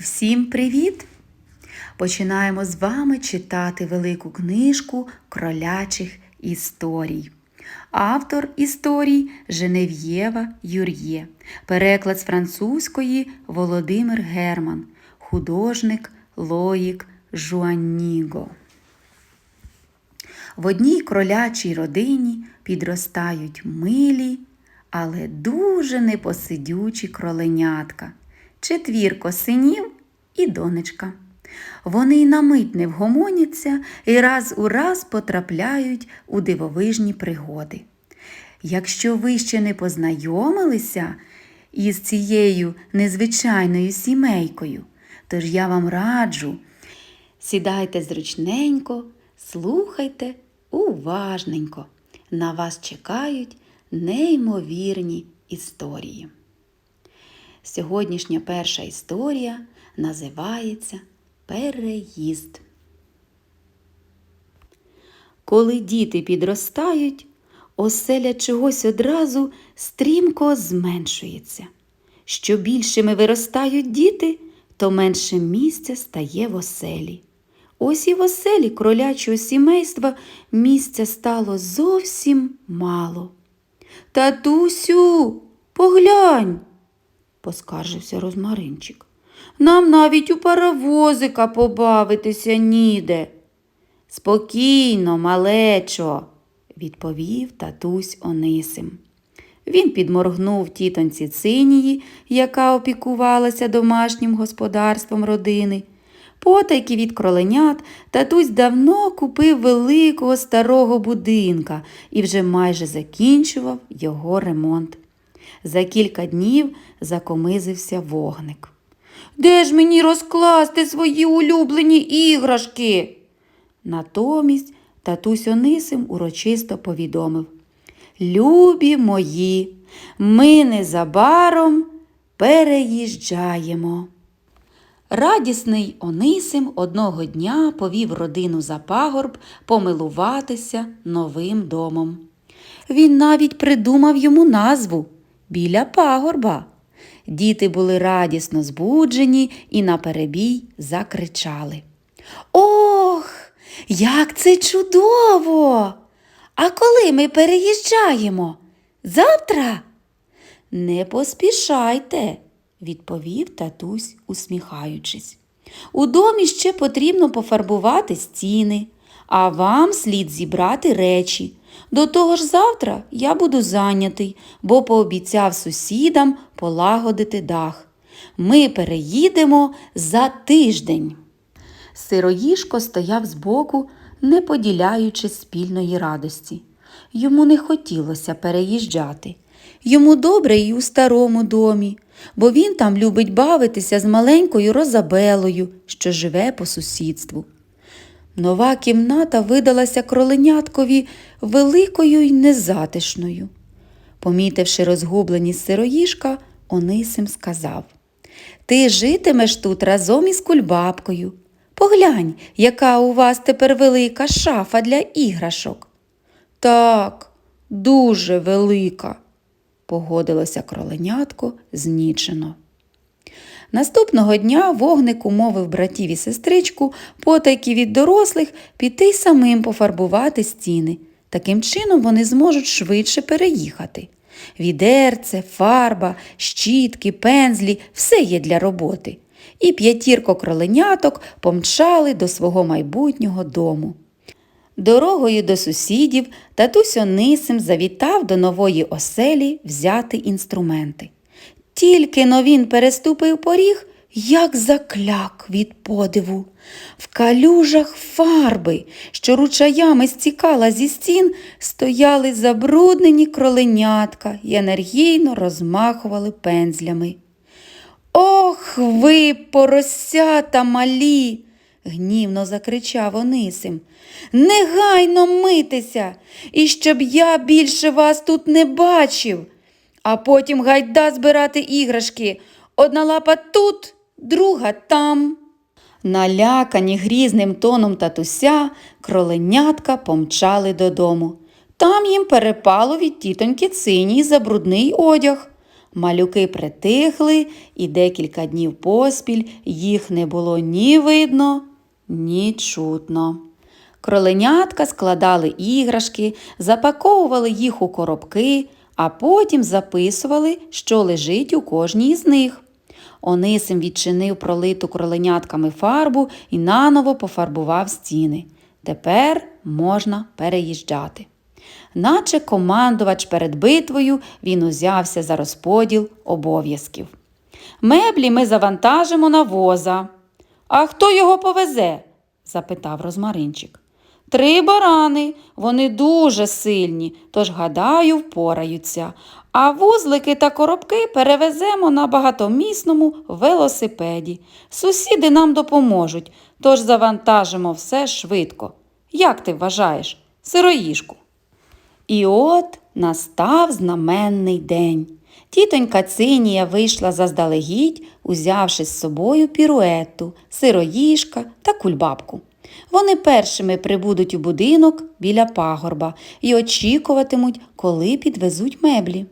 Всім привіт! Починаємо з вами читати велику книжку кролячих історій. Автор історій Женев'єва Юр'є. Переклад з французької Володимир Герман. Художник Лоїк Жуаніго. В одній кролячій родині підростають милі, але дуже непосидючі кроленятка, четвірко синів і донечка. Вони й на мить не вгомоняться і раз у раз потрапляють у дивовижні пригоди. Якщо ви ще не познайомилися із цією незвичайною сімейкою, тож я вам раджу, сідайте зручненько, слухайте уважненько. На вас чекають неймовірні історії. Сьогоднішня перша історія називається Переїзд. Коли діти підростають, оселя чогось одразу стрімко зменшується. Що більшими виростають діти, то менше місця стає в оселі. Ось і в оселі кролячого сімейства місця стало зовсім мало. Татусю, поглянь, поскаржився розмаринчик. Нам навіть у паровозика побавитися ніде. Спокійно, малечо, відповів татусь Онисим. Він підморгнув тітоньці Цинії, яка опікувалася домашнім господарством родини. Потайки від кроленят татусь давно купив великого старого будинка і вже майже закінчував його ремонт. За кілька днів закомизився вогник. Де ж мені розкласти свої улюблені іграшки? Натомість татусь Онисим урочисто повідомив Любі мої, ми незабаром переїжджаємо. Радісний Онисим одного дня повів родину за пагорб помилуватися новим домом. Він навіть придумав йому назву біля пагорба. Діти були радісно збуджені і наперебій закричали. Ох, як це чудово! А коли ми переїжджаємо? Завтра? Не поспішайте, відповів татусь, усміхаючись. У домі ще потрібно пофарбувати стіни, а вам слід зібрати речі. До того ж завтра я буду зайнятий, бо пообіцяв сусідам полагодити дах. Ми переїдемо за тиждень. Сироїшко стояв збоку, не поділяючи спільної радості. Йому не хотілося переїжджати. Йому добре і у старому домі, бо він там любить бавитися з маленькою Розабелою, що живе по сусідству. Нова кімната видалася кроленяткові великою й незатишною. Помітивши розгубленість сироїшка, Онисим сказав Ти житимеш тут разом із кульбабкою. Поглянь, яка у вас тепер велика шафа для іграшок. Так, дуже велика, погодилося кроленятко знічено. Наступного дня вогник умовив братів і сестричку потайки від дорослих піти самим пофарбувати стіни. Таким чином вони зможуть швидше переїхати. Відерце, фарба, щітки, пензлі все є для роботи. І п'ятірко кроленяток помчали до свого майбутнього дому. Дорогою до сусідів татусь Онисим завітав до нової оселі взяти інструменти. Тільки но він переступив поріг, як закляк від подиву. В калюжах фарби, що ручаями стікала зі стін, стояли забруднені кроленятка і енергійно розмахували пензлями. Ох ви, поросята малі! гнівно закричав Онисим. Негайно митися, і щоб я більше вас тут не бачив. А потім гайда збирати іграшки. Одна лапа тут, друга там. Налякані грізним тоном татуся, кроленятка помчали додому. Там їм перепало від тітоньки цині за брудний одяг. Малюки притихли, і декілька днів поспіль їх не було ні видно, ні чутно. Кроленятка складали іграшки, запаковували їх у коробки, а потім записували, що лежить у кожній з них. Онисим відчинив пролиту кроленятками фарбу і наново пофарбував стіни. Тепер можна переїжджати. Наче командувач перед битвою він узявся за розподіл обов'язків. Меблі ми завантажимо на воза. А хто його повезе? запитав розмаринчик. Три барани, вони дуже сильні, тож, гадаю, впораються. А вузлики та коробки перевеземо на багатомісному велосипеді. Сусіди нам допоможуть, тож завантажимо все швидко. Як ти вважаєш, сироїшку? І от настав знаменний день. Тітонька Цинія вийшла заздалегідь, узявши з собою піруету, сироїжка та кульбабку. Вони першими прибудуть у будинок біля пагорба і очікуватимуть, коли підвезуть меблі.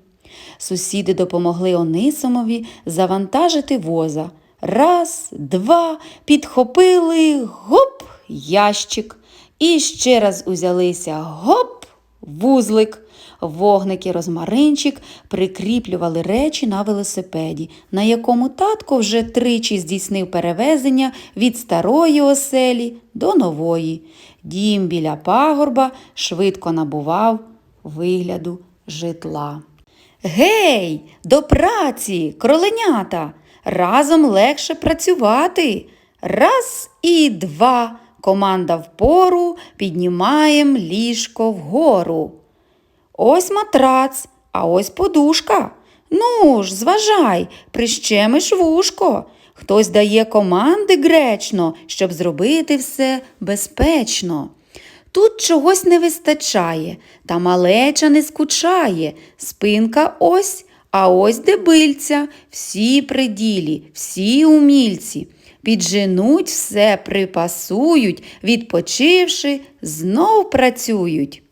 Сусіди допомогли Онисимові завантажити воза. Раз, два, підхопили гоп, ящик. І ще раз узялися гоп, вузлик. Вогник і розмаринчик прикріплювали речі на велосипеді, на якому татко вже тричі здійснив перевезення від старої оселі до нової. Дім біля пагорба швидко набував вигляду житла. Гей, до праці, кроленята! Разом легше працювати. Раз і два. Команда впору піднімаєм ліжко вгору. Ось матрац, а ось подушка. Ну ж, зважай, прищемиш вушко. Хтось дає команди гречно, щоб зробити все безпечно. Тут чогось не вистачає, та малеча не скучає. Спинка ось, а ось дебильця. Всі при ділі, всі умільці. Підженуть все, припасують, відпочивши, знов працюють.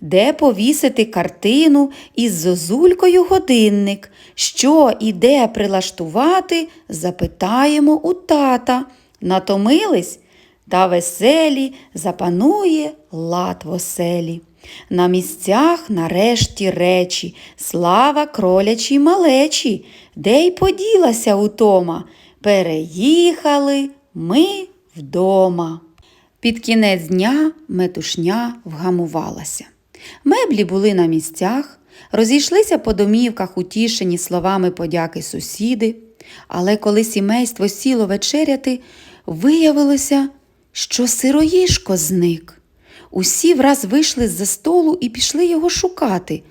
Де повісити картину із зозулькою годинник, що і де прилаштувати, запитаємо у тата. Натомились? Та веселі запанує лад в оселі. На місцях нарешті речі, слава кролячій малечі, де й поділася утома. Переїхали ми вдома. Під кінець дня метушня вгамувалася. Меблі були на місцях, розійшлися по домівках утішені словами подяки сусіди, але коли сімейство сіло вечеряти, виявилося, що сироїшко зник. Усі враз вийшли з-за столу і пішли його шукати.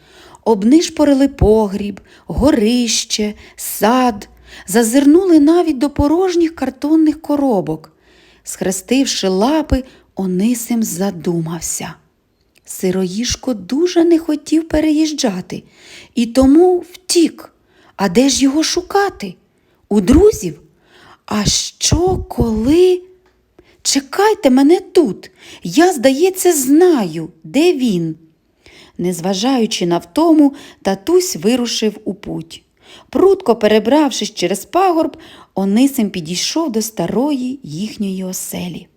Обнишпорили погріб, горище, сад, зазирнули навіть до порожніх картонних коробок. Схрестивши лапи, Онисим задумався. Сироїшко дуже не хотів переїжджати і тому втік. А де ж його шукати? У друзів? А що коли? Чекайте мене тут. Я, здається, знаю, де він. Незважаючи на втому, татусь вирушив у путь. Прудко перебравшись через пагорб, Онисим підійшов до старої їхньої оселі.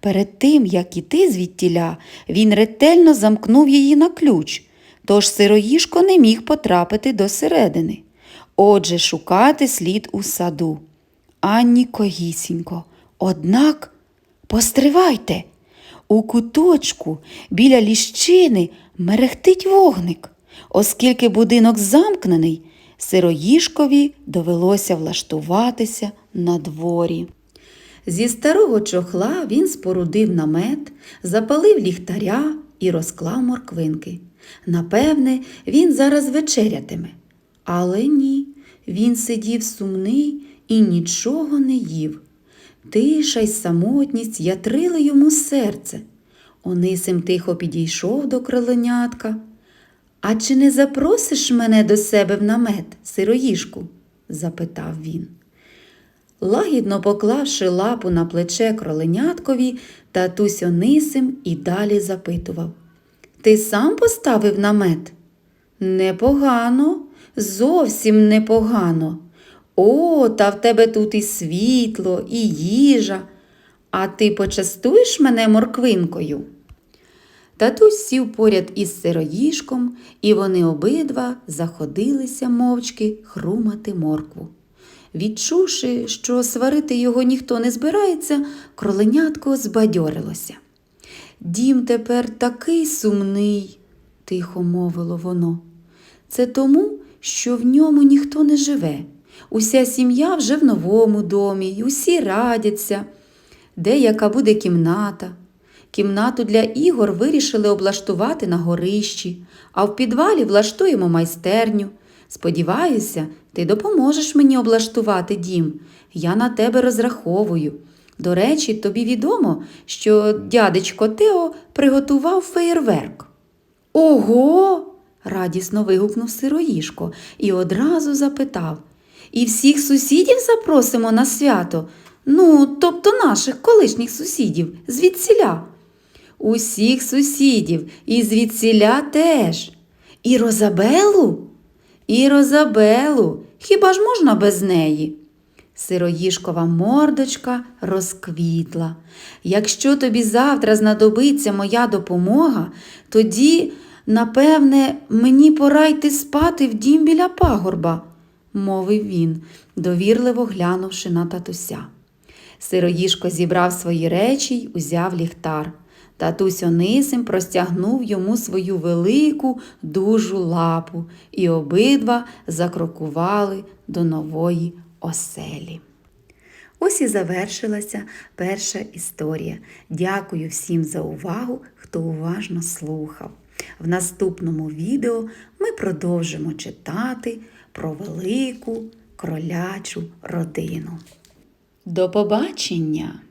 Перед тим, як іти звідтіля, він ретельно замкнув її на ключ, тож сироїшко не міг потрапити до середини. Отже, шукати слід у саду. Ані когісінько. Однак постривайте. У куточку біля ліщини мерехтить вогник. Оскільки будинок замкнений, сироїшкові довелося влаштуватися на дворі. Зі старого чохла він спорудив намет, запалив ліхтаря і розклав морквинки. Напевне, він зараз вечерятиме. Але ні, він сидів сумний і нічого не їв. Тиша й самотність ятрили йому серце. Онисим тихо підійшов до кроленятка. А чи не запросиш мене до себе в намет, сироїшку? запитав він. Лагідно поклавши лапу на плече кроленяткові, татусь Онисим і далі запитував. Ти сам поставив намет? Непогано. зовсім непогано. О, та в тебе тут і світло, і їжа. А ти почастуєш мене морквинкою? Татусь сів поряд із сироїшком, і вони обидва заходилися мовчки хрумати моркву. Відчувши, що сварити його ніхто не збирається, кроленятко збадьорилося. Дім тепер такий сумний, тихо мовило воно. Це тому, що в ньому ніхто не живе. Уся сім'я вже в новому домі, і усі радяться, де яка буде кімната. Кімнату для ігор вирішили облаштувати на горищі, а в підвалі влаштуємо майстерню. Сподіваюся, ти допоможеш мені облаштувати дім. Я на тебе розраховую. До речі, тобі відомо, що дядечко Тео приготував феєрверк. Ого. радісно вигукнув сироїшко і одразу запитав. І всіх сусідів запросимо на свято. Ну, тобто наших колишніх сусідів, звідсіля. Усіх сусідів, і звідсіля теж. І Розабелу? І Розабелу. Хіба ж можна без неї? Сироїшкова мордочка розквітла. Якщо тобі завтра знадобиться моя допомога, тоді, напевне, мені пора йти спати в дім біля пагорба, мовив він, довірливо глянувши на татуся. Сироїшко зібрав свої речі й узяв ліхтар. Татусь Онисим простягнув йому свою велику дужу лапу, і обидва закрокували до нової оселі. Ось і завершилася перша історія. Дякую всім за увагу, хто уважно слухав. В наступному відео ми продовжимо читати про велику кролячу родину. До побачення!